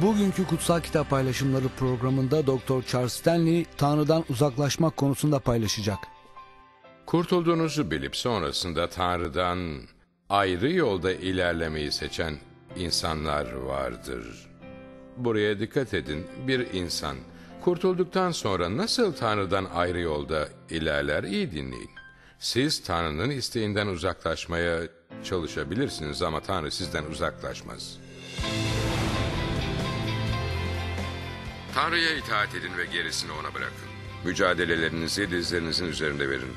Bugünkü Kutsal Kitap Paylaşımları programında Dr. Charles Stanley Tanrı'dan uzaklaşmak konusunda paylaşacak. Kurtulduğunuzu bilip sonrasında Tanrı'dan ayrı yolda ilerlemeyi seçen insanlar vardır. Buraya dikkat edin. Bir insan kurtulduktan sonra nasıl Tanrı'dan ayrı yolda ilerler iyi dinleyin. Siz Tanrı'nın isteğinden uzaklaşmaya çalışabilirsiniz ama Tanrı sizden uzaklaşmaz. Tanrı'ya itaat edin ve gerisini ona bırakın. Mücadelelerinizi dizlerinizin üzerinde verin.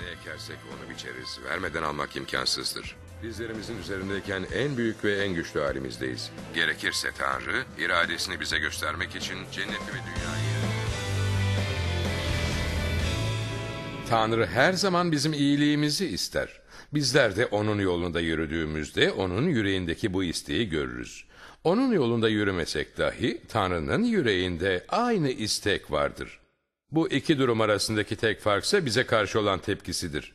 Ne ekersek onu biçeriz. Vermeden almak imkansızdır. Dizlerimizin üzerindeyken en büyük ve en güçlü halimizdeyiz. Gerekirse Tanrı, iradesini bize göstermek için cenneti ve dünyayı... Tanrı her zaman bizim iyiliğimizi ister. Bizler de onun yolunda yürüdüğümüzde onun yüreğindeki bu isteği görürüz. Onun yolunda yürümesek dahi Tanrı'nın yüreğinde aynı istek vardır. Bu iki durum arasındaki tek farksa bize karşı olan tepkisidir.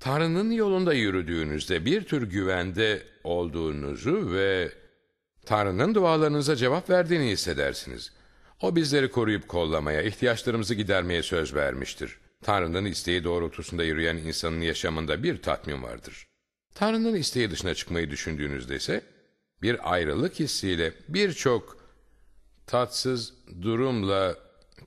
Tanrı'nın yolunda yürüdüğünüzde bir tür güvende olduğunuzu ve Tanrı'nın dualarınıza cevap verdiğini hissedersiniz. O bizleri koruyup kollamaya, ihtiyaçlarımızı gidermeye söz vermiştir. Tanrı'nın isteği doğrultusunda yürüyen insanın yaşamında bir tatmin vardır. Tanrı'nın isteği dışına çıkmayı düşündüğünüzde ise bir ayrılık hissiyle birçok tatsız durumla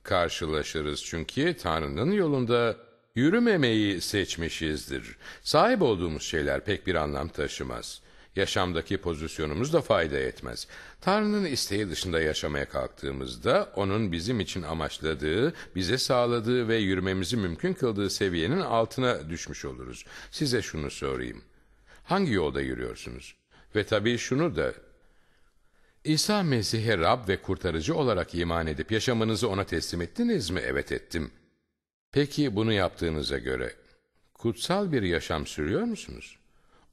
karşılaşırız. Çünkü Tanrı'nın yolunda yürümemeyi seçmişizdir. Sahip olduğumuz şeyler pek bir anlam taşımaz. Yaşamdaki pozisyonumuz da fayda etmez. Tanrı'nın isteği dışında yaşamaya kalktığımızda onun bizim için amaçladığı, bize sağladığı ve yürümemizi mümkün kıldığı seviyenin altına düşmüş oluruz. Size şunu sorayım. Hangi yolda yürüyorsunuz? Ve tabii şunu da İsa Mesih'e Rab ve kurtarıcı olarak iman edip yaşamınızı ona teslim ettiniz mi? Evet ettim. Peki bunu yaptığınıza göre kutsal bir yaşam sürüyor musunuz?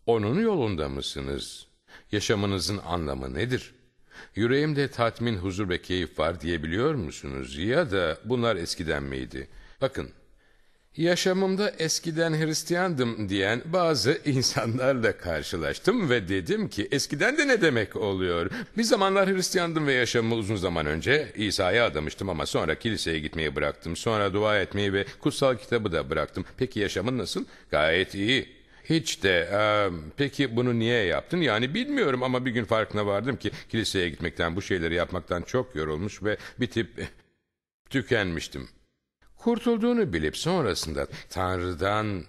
Onun yolunda mısınız? Yaşamınızın anlamı nedir? Yüreğimde tatmin, huzur ve keyif var diyebiliyor musunuz? Ya da bunlar eskiden miydi? Bakın, Yaşamımda eskiden Hristiyandım diyen bazı insanlarla karşılaştım ve dedim ki eskiden de ne demek oluyor? Bir zamanlar Hristiyandım ve yaşamımı uzun zaman önce İsa'ya adamıştım ama sonra kiliseye gitmeyi bıraktım. Sonra dua etmeyi ve kutsal kitabı da bıraktım. Peki yaşamın nasıl? Gayet iyi. Hiç de e, peki bunu niye yaptın? Yani bilmiyorum ama bir gün farkına vardım ki kiliseye gitmekten bu şeyleri yapmaktan çok yorulmuş ve bitip tükenmiştim. Kurtulduğunu bilip sonrasında Tanrı'dan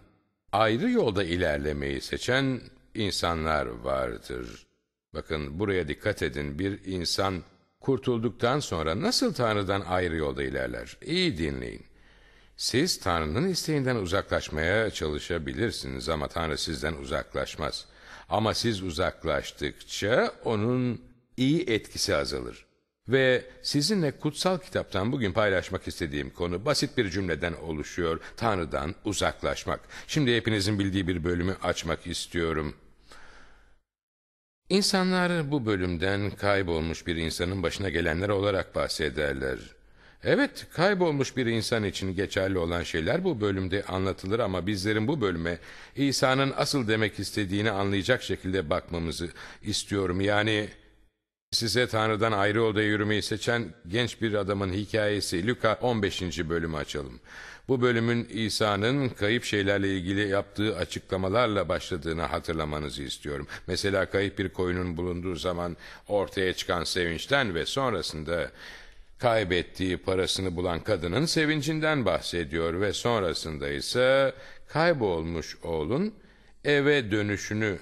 ayrı yolda ilerlemeyi seçen insanlar vardır. Bakın buraya dikkat edin bir insan kurtulduktan sonra nasıl Tanrı'dan ayrı yolda ilerler? İyi dinleyin. Siz Tanrı'nın isteğinden uzaklaşmaya çalışabilirsiniz ama Tanrı sizden uzaklaşmaz. Ama siz uzaklaştıkça onun iyi etkisi azalır. Ve sizinle kutsal kitaptan bugün paylaşmak istediğim konu basit bir cümleden oluşuyor. Tanrı'dan uzaklaşmak. Şimdi hepinizin bildiği bir bölümü açmak istiyorum. İnsanlar bu bölümden kaybolmuş bir insanın başına gelenler olarak bahsederler. Evet, kaybolmuş bir insan için geçerli olan şeyler bu bölümde anlatılır ama bizlerin bu bölüme İsa'nın asıl demek istediğini anlayacak şekilde bakmamızı istiyorum. Yani Size Tanrı'dan ayrı yolda yürümeyi seçen genç bir adamın hikayesi Luka 15. bölümü açalım. Bu bölümün İsa'nın kayıp şeylerle ilgili yaptığı açıklamalarla başladığını hatırlamanızı istiyorum. Mesela kayıp bir koyunun bulunduğu zaman ortaya çıkan sevinçten ve sonrasında kaybettiği parasını bulan kadının sevincinden bahsediyor ve sonrasında ise kaybolmuş oğlun eve dönüşünü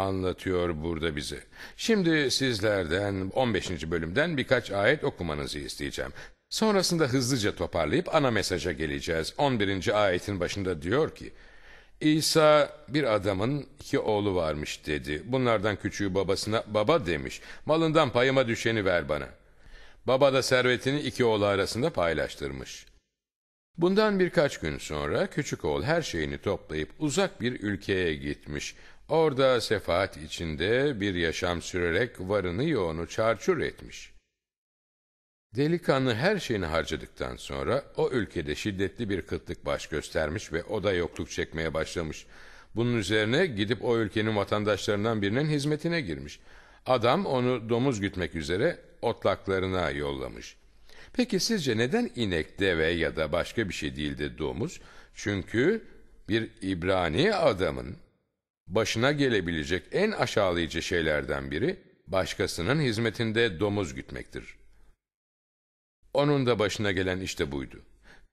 anlatıyor burada bize. Şimdi sizlerden 15. bölümden birkaç ayet okumanızı isteyeceğim. Sonrasında hızlıca toparlayıp ana mesaja geleceğiz. 11. ayetin başında diyor ki, İsa bir adamın iki oğlu varmış dedi. Bunlardan küçüğü babasına baba demiş. Malından payıma düşeni ver bana. Baba da servetini iki oğlu arasında paylaştırmış. Bundan birkaç gün sonra küçük oğul her şeyini toplayıp uzak bir ülkeye gitmiş. Orada sefaat içinde bir yaşam sürerek varını yoğunu çarçur etmiş. Delikanlı her şeyini harcadıktan sonra o ülkede şiddetli bir kıtlık baş göstermiş ve o da yokluk çekmeye başlamış. Bunun üzerine gidip o ülkenin vatandaşlarından birinin hizmetine girmiş. Adam onu domuz gütmek üzere otlaklarına yollamış. Peki sizce neden inek, deve ya da başka bir şey değil de domuz? Çünkü bir İbrani adamın başına gelebilecek en aşağılayıcı şeylerden biri başkasının hizmetinde domuz gütmektir. Onun da başına gelen işte buydu.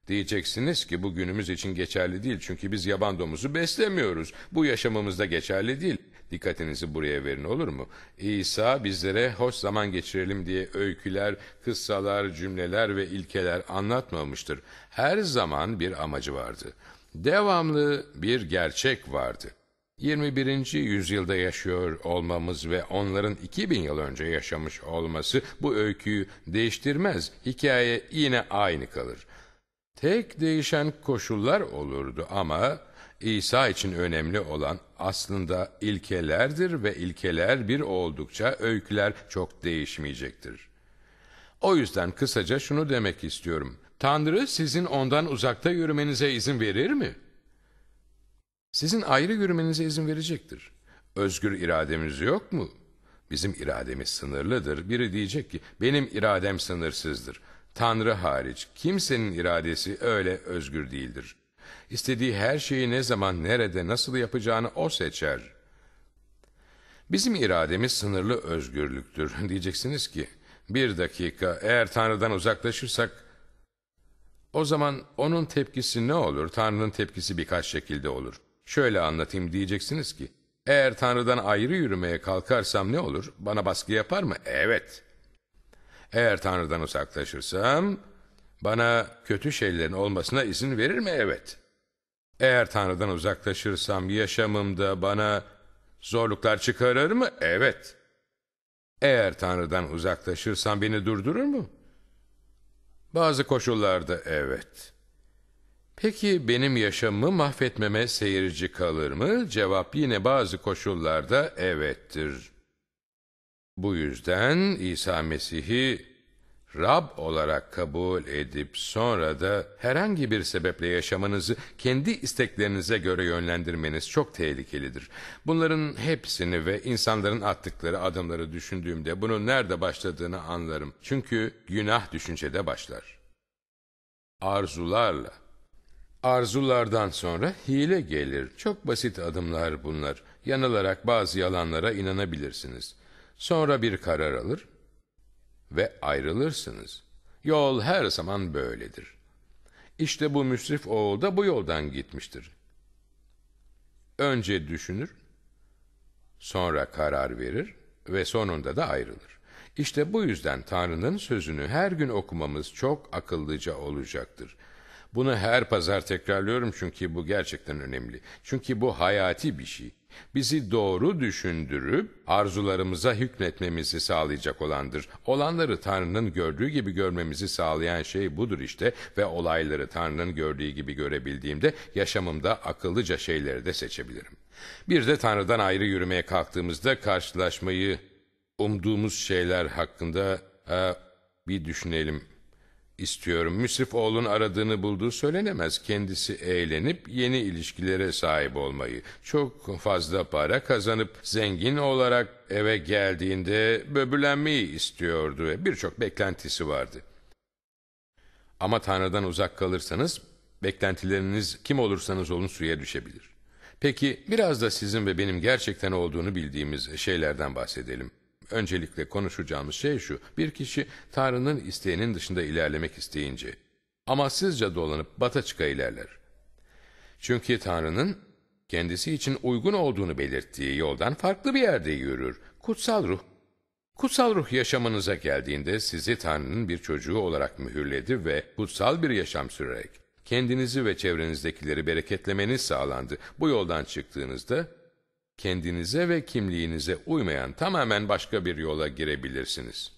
Diyeceksiniz ki bu günümüz için geçerli değil çünkü biz yaban domuzu beslemiyoruz. Bu yaşamımızda geçerli değil. Dikkatinizi buraya verin olur mu? İsa bizlere hoş zaman geçirelim diye öyküler, kıssalar, cümleler ve ilkeler anlatmamıştır. Her zaman bir amacı vardı. Devamlı bir gerçek vardı. 21. yüzyılda yaşıyor olmamız ve onların 2000 yıl önce yaşamış olması bu öyküyü değiştirmez. Hikaye yine aynı kalır. Tek değişen koşullar olurdu ama İsa için önemli olan aslında ilkelerdir ve ilkeler bir oldukça öyküler çok değişmeyecektir. O yüzden kısaca şunu demek istiyorum. Tanrı sizin ondan uzakta yürümenize izin verir mi? Sizin ayrı yürümenize izin verecektir. Özgür irademiz yok mu? Bizim irademiz sınırlıdır. Biri diyecek ki benim iradem sınırsızdır. Tanrı hariç kimsenin iradesi öyle özgür değildir. İstediği her şeyi ne zaman, nerede, nasıl yapacağını o seçer. Bizim irademiz sınırlı özgürlüktür. Diyeceksiniz ki, bir dakika eğer Tanrı'dan uzaklaşırsak, o zaman onun tepkisi ne olur? Tanrı'nın tepkisi birkaç şekilde olur. Şöyle anlatayım diyeceksiniz ki, eğer Tanrı'dan ayrı yürümeye kalkarsam ne olur? Bana baskı yapar mı? Evet. Eğer Tanrı'dan uzaklaşırsam, bana kötü şeylerin olmasına izin verir mi? Evet. Eğer Tanrı'dan uzaklaşırsam yaşamımda bana zorluklar çıkarır mı? Evet. Eğer Tanrı'dan uzaklaşırsam beni durdurur mu? Bazı koşullarda evet. Peki benim yaşamımı mahvetmeme seyirci kalır mı? Cevap yine bazı koşullarda evettir. Bu yüzden İsa Mesih'i Rab olarak kabul edip sonra da herhangi bir sebeple yaşamınızı kendi isteklerinize göre yönlendirmeniz çok tehlikelidir. Bunların hepsini ve insanların attıkları adımları düşündüğümde bunun nerede başladığını anlarım. Çünkü günah düşüncede başlar. Arzularla. Arzulardan sonra hile gelir. Çok basit adımlar bunlar. Yanılarak bazı yalanlara inanabilirsiniz. Sonra bir karar alır ve ayrılırsınız. Yol her zaman böyledir. İşte bu müsrif oğul da bu yoldan gitmiştir. Önce düşünür, sonra karar verir ve sonunda da ayrılır. İşte bu yüzden Tanrı'nın sözünü her gün okumamız çok akıllıca olacaktır. Bunu her pazar tekrarlıyorum çünkü bu gerçekten önemli. Çünkü bu hayati bir şey. Bizi doğru düşündürüp arzularımıza hükmetmemizi sağlayacak olandır. Olanları Tanrı'nın gördüğü gibi görmemizi sağlayan şey budur işte ve olayları Tanrı'nın gördüğü gibi görebildiğimde yaşamımda akıllıca şeyleri de seçebilirim. Bir de Tanrı'dan ayrı yürümeye kalktığımızda karşılaşmayı umduğumuz şeyler hakkında e, bir düşünelim istiyorum. Müsrif oğlun aradığını bulduğu söylenemez. Kendisi eğlenip yeni ilişkilere sahip olmayı, çok fazla para kazanıp zengin olarak eve geldiğinde böbürlenmeyi istiyordu ve birçok beklentisi vardı. Ama Tanrı'dan uzak kalırsanız beklentileriniz kim olursanız olun suya düşebilir. Peki biraz da sizin ve benim gerçekten olduğunu bildiğimiz şeylerden bahsedelim. Öncelikle konuşacağımız şey şu. Bir kişi Tanrı'nın isteğinin dışında ilerlemek isteyince amaçsızca dolanıp bata çıka ilerler. Çünkü Tanrı'nın kendisi için uygun olduğunu belirttiği yoldan farklı bir yerde yürür. Kutsal ruh. Kutsal ruh yaşamınıza geldiğinde sizi Tanrı'nın bir çocuğu olarak mühürledi ve kutsal bir yaşam sürerek kendinizi ve çevrenizdekileri bereketlemeniz sağlandı. Bu yoldan çıktığınızda kendinize ve kimliğinize uymayan tamamen başka bir yola girebilirsiniz.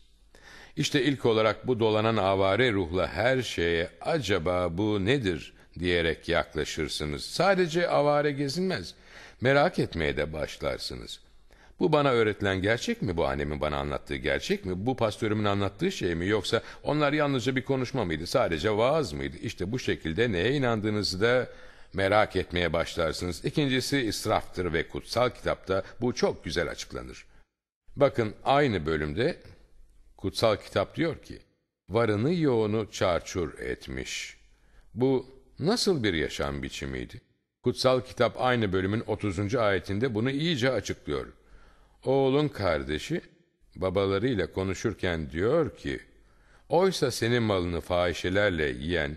İşte ilk olarak bu dolanan avare ruhla her şeye acaba bu nedir diyerek yaklaşırsınız. Sadece avare gezinmez. Merak etmeye de başlarsınız. Bu bana öğretilen gerçek mi? Bu annemin bana anlattığı gerçek mi? Bu pastörümün anlattığı şey mi? Yoksa onlar yalnızca bir konuşma mıydı? Sadece vaaz mıydı? İşte bu şekilde neye inandığınızı da merak etmeye başlarsınız. İkincisi israftır ve kutsal kitapta bu çok güzel açıklanır. Bakın aynı bölümde Kutsal kitap diyor ki, varını yoğunu çarçur etmiş. Bu nasıl bir yaşam biçimiydi? Kutsal kitap aynı bölümün 30. ayetinde bunu iyice açıklıyor. Oğlun kardeşi babalarıyla konuşurken diyor ki, Oysa senin malını fahişelerle yiyen,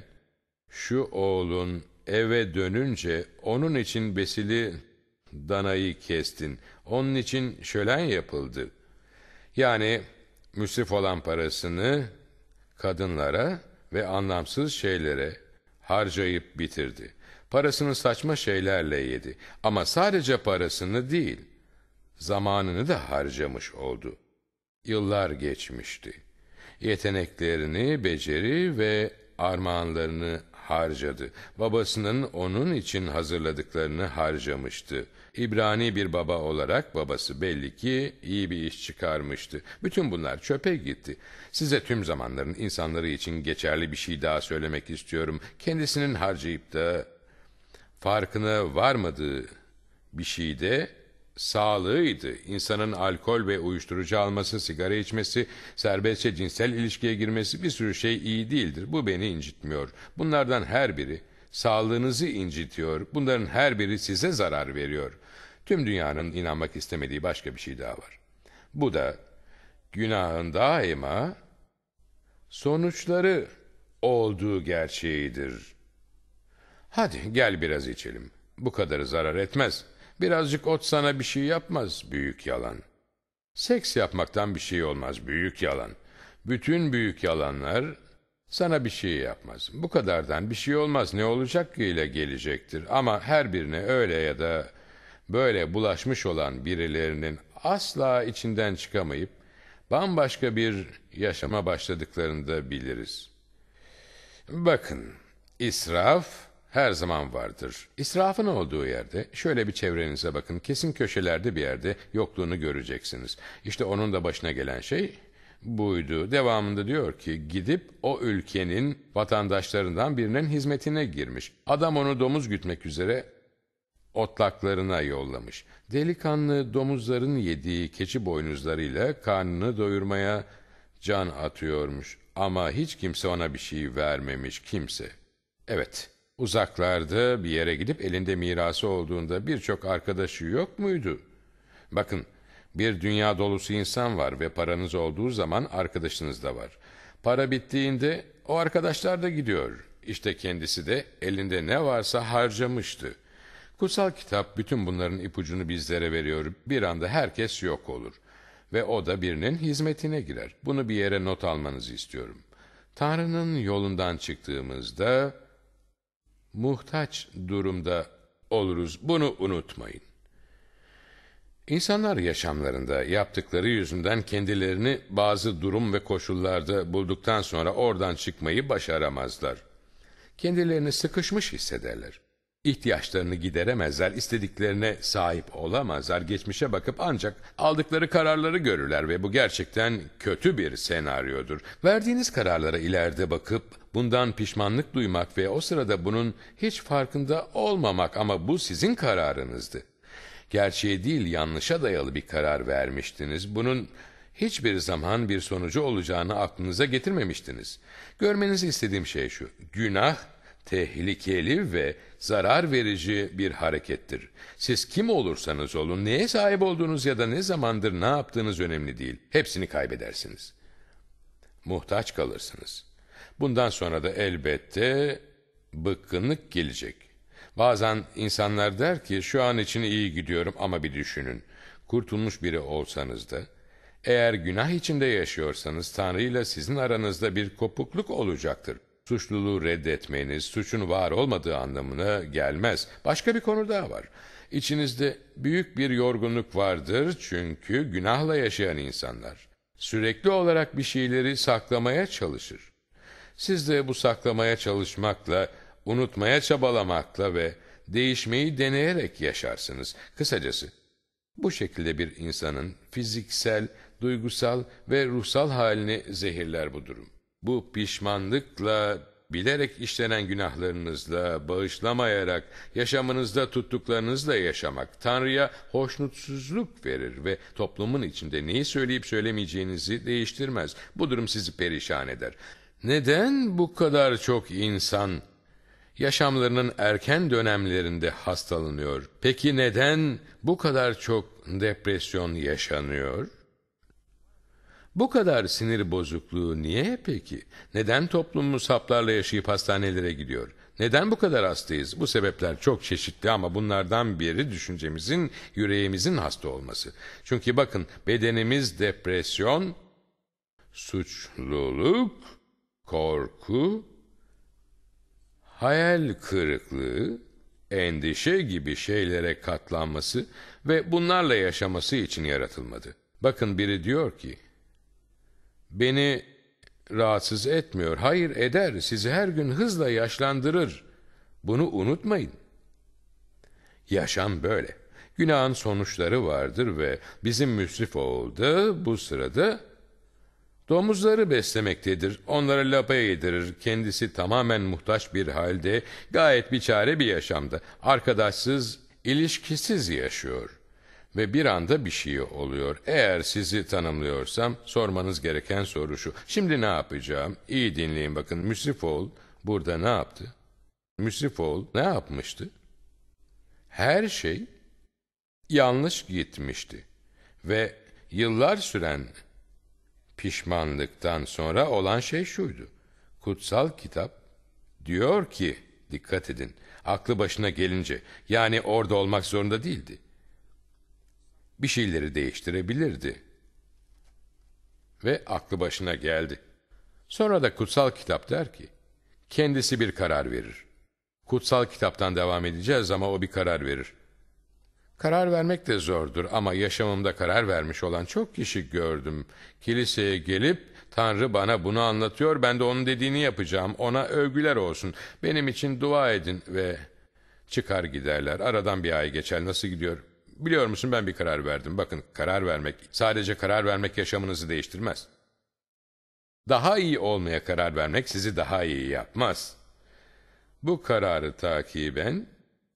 şu oğlun eve dönünce onun için besili danayı kestin, onun için şölen yapıldı. Yani müsrif olan parasını kadınlara ve anlamsız şeylere harcayıp bitirdi. Parasını saçma şeylerle yedi ama sadece parasını değil, zamanını da harcamış oldu. Yıllar geçmişti. Yeteneklerini, beceri ve armağanlarını harcadı. Babasının onun için hazırladıklarını harcamıştı. İbrani bir baba olarak babası belli ki iyi bir iş çıkarmıştı. Bütün bunlar çöpe gitti. Size tüm zamanların insanları için geçerli bir şey daha söylemek istiyorum. Kendisinin harcayıp da farkına varmadığı bir şey de sağlığıydı. İnsanın alkol ve uyuşturucu alması, sigara içmesi, serbestçe cinsel ilişkiye girmesi bir sürü şey iyi değildir. Bu beni incitmiyor. Bunlardan her biri sağlığınızı incitiyor. Bunların her biri size zarar veriyor. Tüm dünyanın inanmak istemediği başka bir şey daha var. Bu da günahın daima sonuçları olduğu gerçeğidir. Hadi gel biraz içelim. Bu kadarı zarar etmez. Birazcık ot sana bir şey yapmaz. Büyük yalan. Seks yapmaktan bir şey olmaz. Büyük yalan. Bütün büyük yalanlar sana bir şey yapmaz. Bu kadardan bir şey olmaz. Ne olacak ki ile gelecektir. Ama her birine öyle ya da böyle bulaşmış olan birilerinin asla içinden çıkamayıp bambaşka bir yaşama başladıklarını da biliriz. Bakın, israf her zaman vardır. İsrafın olduğu yerde şöyle bir çevrenize bakın. Kesin köşelerde bir yerde yokluğunu göreceksiniz. İşte onun da başına gelen şey buydu. Devamında diyor ki gidip o ülkenin vatandaşlarından birinin hizmetine girmiş. Adam onu domuz gütmek üzere otlaklarına yollamış. Delikanlı domuzların yediği keçi boynuzlarıyla karnını doyurmaya can atıyormuş. Ama hiç kimse ona bir şey vermemiş kimse. Evet, uzaklarda bir yere gidip elinde mirası olduğunda birçok arkadaşı yok muydu? Bakın, bir dünya dolusu insan var ve paranız olduğu zaman arkadaşınız da var. Para bittiğinde o arkadaşlar da gidiyor. İşte kendisi de elinde ne varsa harcamıştı. Kutsal kitap bütün bunların ipucunu bizlere veriyor. Bir anda herkes yok olur. Ve o da birinin hizmetine girer. Bunu bir yere not almanızı istiyorum. Tanrı'nın yolundan çıktığımızda muhtaç durumda oluruz. Bunu unutmayın. İnsanlar yaşamlarında yaptıkları yüzünden kendilerini bazı durum ve koşullarda bulduktan sonra oradan çıkmayı başaramazlar. Kendilerini sıkışmış hissederler. İhtiyaçlarını gideremezler, istediklerine sahip olamazlar. Geçmişe bakıp ancak aldıkları kararları görürler ve bu gerçekten kötü bir senaryodur. Verdiğiniz kararlara ileride bakıp bundan pişmanlık duymak ve o sırada bunun hiç farkında olmamak ama bu sizin kararınızdı. Gerçeğe değil yanlışa dayalı bir karar vermiştiniz. Bunun hiçbir zaman bir sonucu olacağını aklınıza getirmemiştiniz. Görmenizi istediğim şey şu. Günah tehlikeli ve zarar verici bir harekettir. Siz kim olursanız olun, neye sahip olduğunuz ya da ne zamandır ne yaptığınız önemli değil. Hepsini kaybedersiniz. Muhtaç kalırsınız. Bundan sonra da elbette bıkkınlık gelecek. Bazen insanlar der ki şu an için iyi gidiyorum ama bir düşünün. Kurtulmuş biri olsanız da eğer günah içinde yaşıyorsanız Tanrı ile sizin aranızda bir kopukluk olacaktır. Suçluluğu reddetmeniz suçun var olmadığı anlamına gelmez. Başka bir konu daha var. İçinizde büyük bir yorgunluk vardır çünkü günahla yaşayan insanlar sürekli olarak bir şeyleri saklamaya çalışır. Siz de bu saklamaya çalışmakla, unutmaya çabalamakla ve değişmeyi deneyerek yaşarsınız. Kısacası bu şekilde bir insanın fiziksel, duygusal ve ruhsal halini zehirler bu durum. Bu pişmanlıkla bilerek işlenen günahlarınızla, bağışlamayarak, yaşamınızda tuttuklarınızla yaşamak Tanrı'ya hoşnutsuzluk verir ve toplumun içinde neyi söyleyip söylemeyeceğinizi değiştirmez. Bu durum sizi perişan eder. Neden bu kadar çok insan yaşamlarının erken dönemlerinde hastalanıyor? Peki neden bu kadar çok depresyon yaşanıyor? Bu kadar sinir bozukluğu niye peki? Neden toplumumuz haplarla yaşayıp hastanelere gidiyor? Neden bu kadar hastayız? Bu sebepler çok çeşitli ama bunlardan biri düşüncemizin, yüreğimizin hasta olması. Çünkü bakın bedenimiz depresyon, suçluluk, korku, hayal kırıklığı, endişe gibi şeylere katlanması ve bunlarla yaşaması için yaratılmadı. Bakın biri diyor ki, beni rahatsız etmiyor. Hayır eder, sizi her gün hızla yaşlandırır. Bunu unutmayın. Yaşam böyle. Günahın sonuçları vardır ve bizim müsrif oğul da bu sırada domuzları beslemektedir. Onlara lapa yedirir. Kendisi tamamen muhtaç bir halde, gayet biçare bir yaşamda. Arkadaşsız, ilişkisiz yaşıyor. Ve bir anda bir şey oluyor. Eğer sizi tanımlıyorsam sormanız gereken soru şu. Şimdi ne yapacağım? İyi dinleyin bakın. Müsrifoğul burada ne yaptı? Müsrifoğul ne yapmıştı? Her şey yanlış gitmişti. Ve yıllar süren pişmanlıktan sonra olan şey şuydu. Kutsal kitap diyor ki, dikkat edin, aklı başına gelince, yani orada olmak zorunda değildi bir şeyleri değiştirebilirdi. Ve aklı başına geldi. Sonra da kutsal kitap der ki, kendisi bir karar verir. Kutsal kitaptan devam edeceğiz ama o bir karar verir. Karar vermek de zordur ama yaşamımda karar vermiş olan çok kişi gördüm. Kiliseye gelip Tanrı bana bunu anlatıyor, ben de onun dediğini yapacağım. Ona övgüler olsun. Benim için dua edin ve çıkar giderler. Aradan bir ay geçer. Nasıl gidiyor? Biliyor musun ben bir karar verdim. Bakın karar vermek, sadece karar vermek yaşamınızı değiştirmez. Daha iyi olmaya karar vermek sizi daha iyi yapmaz. Bu kararı takiben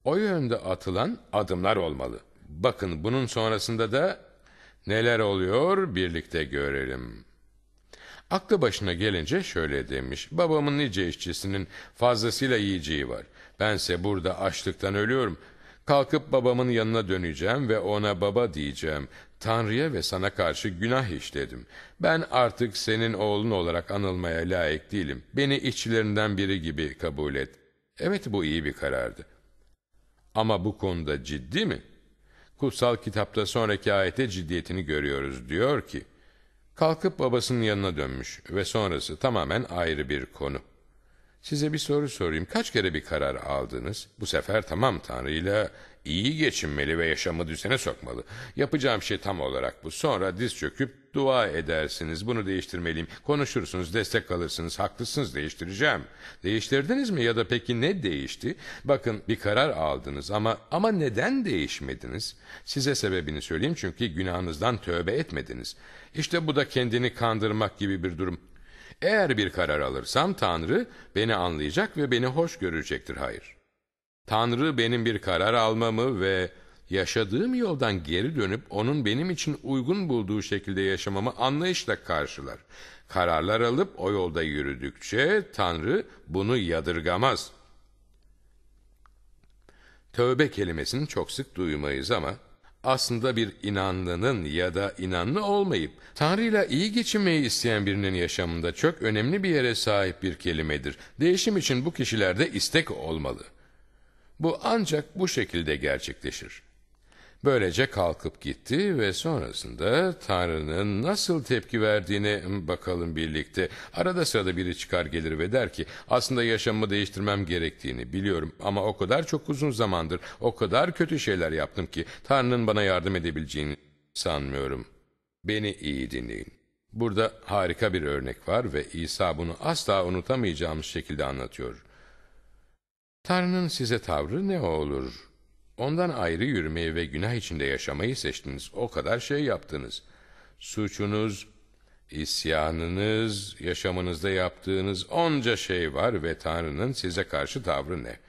o yönde atılan adımlar olmalı. Bakın bunun sonrasında da neler oluyor birlikte görelim. Aklı başına gelince şöyle demiş. Babamın nice işçisinin fazlasıyla yiyeceği var. Bense burada açlıktan ölüyorum. Kalkıp babamın yanına döneceğim ve ona baba diyeceğim. Tanrı'ya ve sana karşı günah işledim. Ben artık senin oğlun olarak anılmaya layık değilim. Beni işçilerinden biri gibi kabul et. Evet bu iyi bir karardı. Ama bu konuda ciddi mi? Kutsal kitapta sonraki ayete ciddiyetini görüyoruz. Diyor ki, kalkıp babasının yanına dönmüş ve sonrası tamamen ayrı bir konu. Size bir soru sorayım. Kaç kere bir karar aldınız? Bu sefer tamam Tanrı'yla iyi geçinmeli ve yaşamı düzene sokmalı. Yapacağım şey tam olarak bu. Sonra diz çöküp dua edersiniz. Bunu değiştirmeliyim. Konuşursunuz, destek alırsınız. Haklısınız, değiştireceğim. Değiştirdiniz mi ya da peki ne değişti? Bakın bir karar aldınız ama ama neden değişmediniz? Size sebebini söyleyeyim çünkü günahınızdan tövbe etmediniz. İşte bu da kendini kandırmak gibi bir durum. Eğer bir karar alırsam Tanrı beni anlayacak ve beni hoş görecektir. Hayır. Tanrı benim bir karar almamı ve yaşadığım yoldan geri dönüp onun benim için uygun bulduğu şekilde yaşamamı anlayışla karşılar. Kararlar alıp o yolda yürüdükçe Tanrı bunu yadırgamaz. Tövbe kelimesini çok sık duymayız ama aslında bir inanlının ya da inanlı olmayıp Tanrı'yla iyi geçinmeyi isteyen birinin yaşamında çok önemli bir yere sahip bir kelimedir. Değişim için bu kişilerde istek olmalı. Bu ancak bu şekilde gerçekleşir. Böylece kalkıp gitti ve sonrasında Tanrı'nın nasıl tepki verdiğine bakalım birlikte. Arada sırada biri çıkar gelir ve der ki aslında yaşamımı değiştirmem gerektiğini biliyorum ama o kadar çok uzun zamandır o kadar kötü şeyler yaptım ki Tanrı'nın bana yardım edebileceğini sanmıyorum. Beni iyi dinleyin. Burada harika bir örnek var ve İsa bunu asla unutamayacağımız şekilde anlatıyor. Tanrı'nın size tavrı ne olur? Ondan ayrı yürümeyi ve günah içinde yaşamayı seçtiniz. O kadar şey yaptınız. Suçunuz İsyanınız, yaşamınızda yaptığınız onca şey var ve Tanrı'nın size karşı tavrı ne?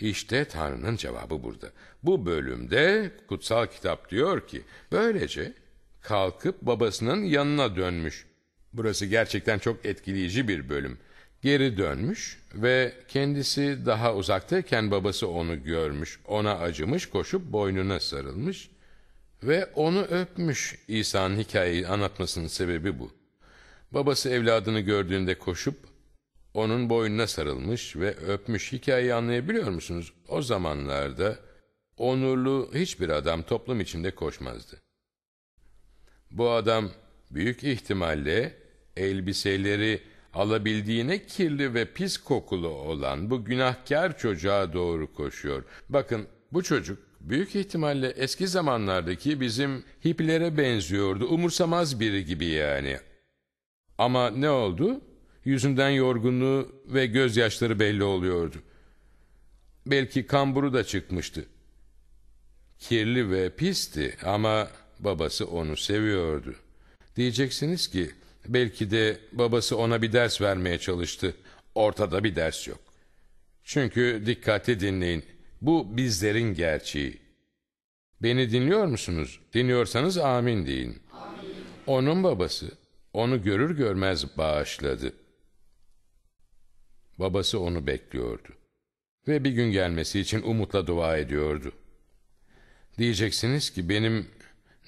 İşte Tanrı'nın cevabı burada. Bu bölümde kutsal kitap diyor ki, böylece kalkıp babasının yanına dönmüş. Burası gerçekten çok etkileyici bir bölüm. Geri dönmüş ve kendisi daha uzaktayken babası onu görmüş, ona acımış, koşup boynuna sarılmış ve onu öpmüş. İsa'nın hikayeyi anlatmasının sebebi bu. Babası evladını gördüğünde koşup onun boynuna sarılmış ve öpmüş. Hikayeyi anlayabiliyor musunuz? O zamanlarda onurlu hiçbir adam toplum içinde koşmazdı. Bu adam büyük ihtimalle elbiseleri alabildiğine kirli ve pis kokulu olan bu günahkar çocuğa doğru koşuyor. Bakın bu çocuk büyük ihtimalle eski zamanlardaki bizim hippilere benziyordu. Umursamaz biri gibi yani. Ama ne oldu? Yüzünden yorgunluğu ve gözyaşları belli oluyordu. Belki kamburu da çıkmıştı. Kirli ve pisti ama babası onu seviyordu. Diyeceksiniz ki belki de babası ona bir ders vermeye çalıştı. Ortada bir ders yok. Çünkü dikkatli dinleyin. Bu bizlerin gerçeği. Beni dinliyor musunuz? Dinliyorsanız amin deyin. Onun babası onu görür görmez bağışladı. Babası onu bekliyordu. Ve bir gün gelmesi için umutla dua ediyordu. Diyeceksiniz ki benim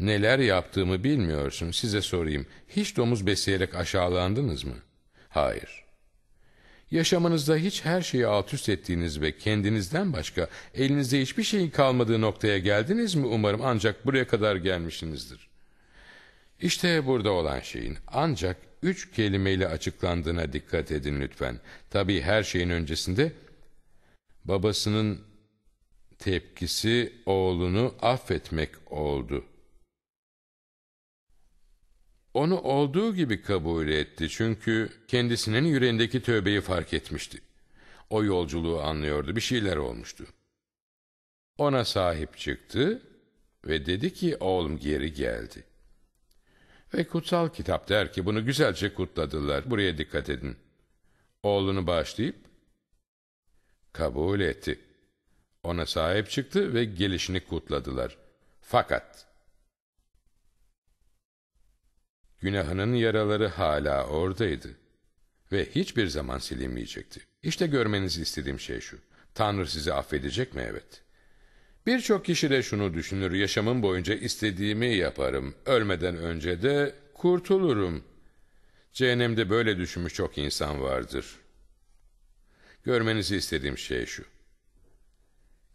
neler yaptığımı bilmiyorsun. Size sorayım. Hiç domuz besleyerek aşağılandınız mı? Hayır. Yaşamınızda hiç her şeyi alt üst ettiğiniz ve kendinizden başka elinizde hiçbir şeyin kalmadığı noktaya geldiniz mi umarım ancak buraya kadar gelmişsinizdir. İşte burada olan şeyin ancak üç kelimeyle açıklandığına dikkat edin lütfen. Tabii her şeyin öncesinde babasının tepkisi oğlunu affetmek oldu. Onu olduğu gibi kabul etti çünkü kendisinin yüreğindeki tövbeyi fark etmişti. O yolculuğu anlıyordu, bir şeyler olmuştu. Ona sahip çıktı ve dedi ki oğlum geri geldi. Ve kutsal kitap der ki bunu güzelce kutladılar. Buraya dikkat edin. Oğlunu bağışlayıp kabul etti. Ona sahip çıktı ve gelişini kutladılar. Fakat günahının yaraları hala oradaydı ve hiçbir zaman silinmeyecekti. İşte görmenizi istediğim şey şu. Tanrı sizi affedecek mi? Evet. Birçok kişi de şunu düşünür, yaşamım boyunca istediğimi yaparım, ölmeden önce de kurtulurum. Cehennemde böyle düşünmüş çok insan vardır. Görmenizi istediğim şey şu.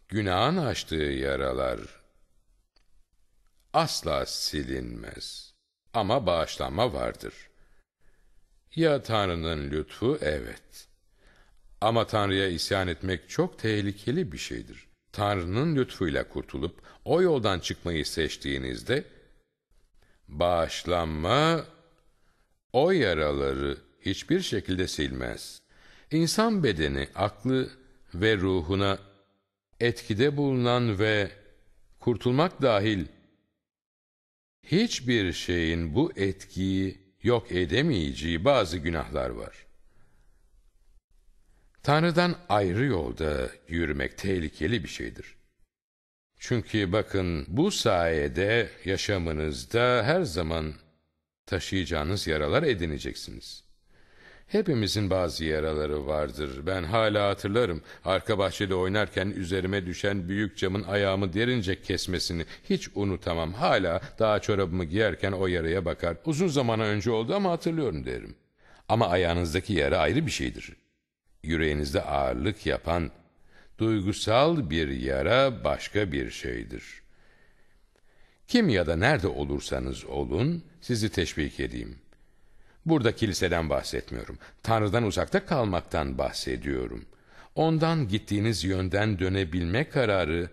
Günahın açtığı yaralar asla silinmez. Ama bağışlanma vardır. Ya Tanrı'nın lütfu? Evet. Ama Tanrı'ya isyan etmek çok tehlikeli bir şeydir. Tanrı'nın lütfuyla kurtulup o yoldan çıkmayı seçtiğinizde bağışlanma o yaraları hiçbir şekilde silmez. İnsan bedeni, aklı ve ruhuna etkide bulunan ve kurtulmak dahil hiçbir şeyin bu etkiyi yok edemeyeceği bazı günahlar var. Tanrı'dan ayrı yolda yürümek tehlikeli bir şeydir. Çünkü bakın bu sayede yaşamınızda her zaman taşıyacağınız yaralar edineceksiniz. Hepimizin bazı yaraları vardır. Ben hala hatırlarım. Arka bahçede oynarken üzerime düşen büyük camın ayağımı derince kesmesini hiç unutamam. Hala daha çorabımı giyerken o yaraya bakar. Uzun zamana önce oldu ama hatırlıyorum derim. Ama ayağınızdaki yara ayrı bir şeydir. Yüreğinizde ağırlık yapan duygusal bir yara başka bir şeydir. Kim ya da nerede olursanız olun sizi teşvik edeyim. Burada kiliseden bahsetmiyorum. Tanrı'dan uzakta kalmaktan bahsediyorum. Ondan gittiğiniz yönden dönebilme kararı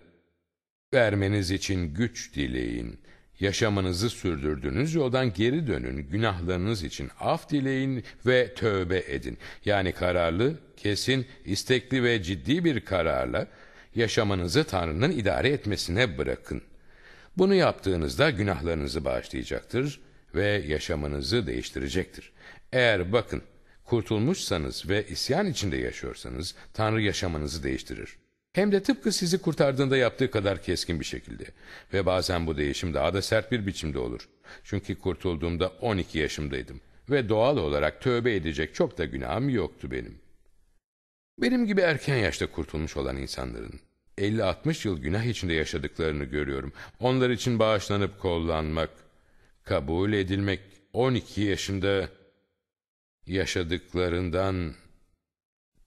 vermeniz için güç dileyin. Yaşamınızı sürdürdüğünüz yoldan geri dönün. Günahlarınız için af dileyin ve tövbe edin. Yani kararlı, kesin, istekli ve ciddi bir kararla yaşamınızı Tanrı'nın idare etmesine bırakın. Bunu yaptığınızda günahlarınızı bağışlayacaktır ve yaşamınızı değiştirecektir. Eğer bakın kurtulmuşsanız ve isyan içinde yaşıyorsanız Tanrı yaşamınızı değiştirir. Hem de tıpkı sizi kurtardığında yaptığı kadar keskin bir şekilde. Ve bazen bu değişim daha da sert bir biçimde olur. Çünkü kurtulduğumda 12 yaşımdaydım. Ve doğal olarak tövbe edecek çok da günahım yoktu benim. Benim gibi erken yaşta kurtulmuş olan insanların 50-60 yıl günah içinde yaşadıklarını görüyorum. Onlar için bağışlanıp kollanmak, kabul edilmek 12 yaşında yaşadıklarından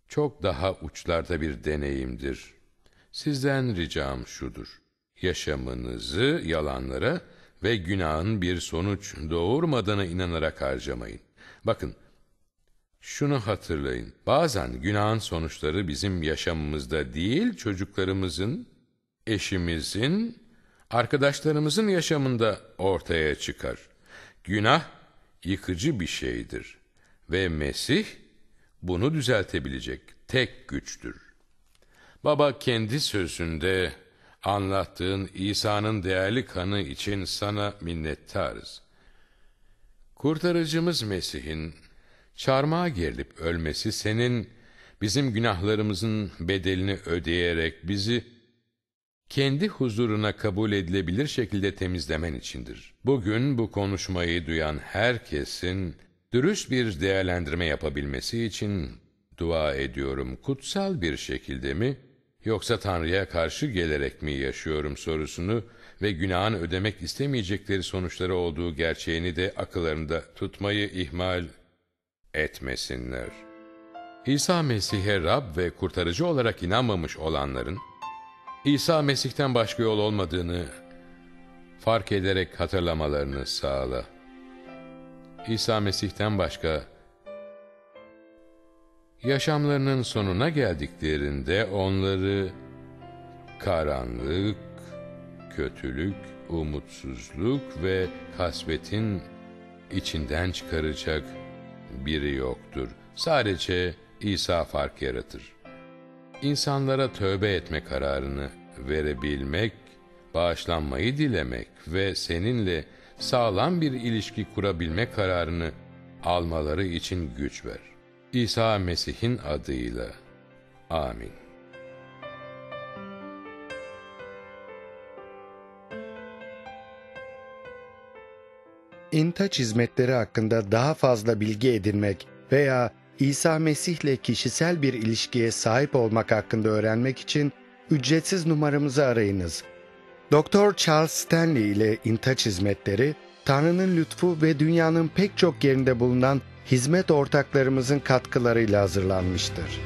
çok daha uçlarda bir deneyimdir. Sizden ricam şudur. Yaşamınızı yalanlara ve günahın bir sonuç doğurmadığına inanarak harcamayın. Bakın, şunu hatırlayın. Bazen günahın sonuçları bizim yaşamımızda değil, çocuklarımızın, eşimizin, arkadaşlarımızın yaşamında ortaya çıkar. Günah yıkıcı bir şeydir ve Mesih bunu düzeltebilecek tek güçtür. Baba kendi sözünde anlattığın İsa'nın değerli kanı için sana minnettarız. Kurtarıcımız Mesih'in çarmıha gerilip ölmesi senin bizim günahlarımızın bedelini ödeyerek bizi kendi huzuruna kabul edilebilir şekilde temizlemen içindir. Bugün bu konuşmayı duyan herkesin dürüst bir değerlendirme yapabilmesi için dua ediyorum. Kutsal bir şekilde mi yoksa Tanrı'ya karşı gelerek mi yaşıyorum sorusunu ve günahın ödemek istemeyecekleri sonuçları olduğu gerçeğini de akıllarında tutmayı ihmal etmesinler. İsa Mesih'e Rab ve kurtarıcı olarak inanmamış olanların, İsa Mesih'ten başka yol olmadığını fark ederek hatırlamalarını sağla. İsa Mesih'ten başka yaşamlarının sonuna geldiklerinde onları karanlık, kötülük, umutsuzluk ve kasvetin içinden çıkaracak biri yoktur. Sadece İsa fark yaratır. İnsanlara tövbe etme kararını verebilmek, bağışlanmayı dilemek ve seninle sağlam bir ilişki kurabilme kararını almaları için güç ver. İsa Mesih'in adıyla. Amin. İntaç hizmetleri hakkında daha fazla bilgi edinmek veya İsa Mesih'le kişisel bir ilişkiye sahip olmak hakkında öğrenmek için ücretsiz numaramızı arayınız. Dr. Charles Stanley ile İntaç Hizmetleri, Tanrı'nın lütfu ve dünyanın pek çok yerinde bulunan hizmet ortaklarımızın katkılarıyla hazırlanmıştır.